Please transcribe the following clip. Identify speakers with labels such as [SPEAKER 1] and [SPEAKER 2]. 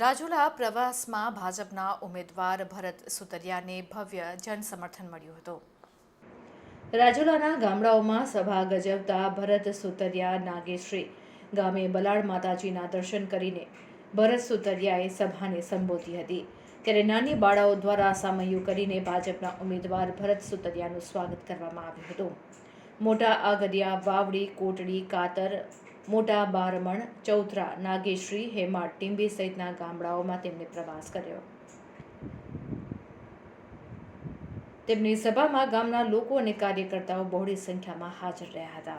[SPEAKER 1] રાજુલા પ્રવાસમાં ભાજપના ઉમેદવાર ભરત સુતરિયાને ભવ્ય જનસમર્થન મળ્યું હતું. રાજુલાના ગામડાઓમાં સભા ગજવતા ભરત સુતરિયા નાગેશ્રી ગામે બલાડ માતાજીના દર્શન કરીને ભરત સુતરિયાએ સભાને સંબોધી હતી. ત્યારે નાની બાળાઓ દ્વારા સામૈયું કરીને ભાજપના ઉમેદવાર ભરત સુતરિયાનું સ્વાગત કરવામાં આવ્યું હતું. મોટા આગરિયા વાવડી, કોટડી, કાતર, મોટા બારમણ, ચૌથરા, નાગેશ્રી, હેમાડ, ટીંબી સહિતના ગામડાઓમાં તેમણે પ્રવાસ કર્યો. તેમની સભામાં ગામના લોકો અને કાર્યકર્તાઓ બહોળી સંખ્યામાં હાજર રહ્યા હતા.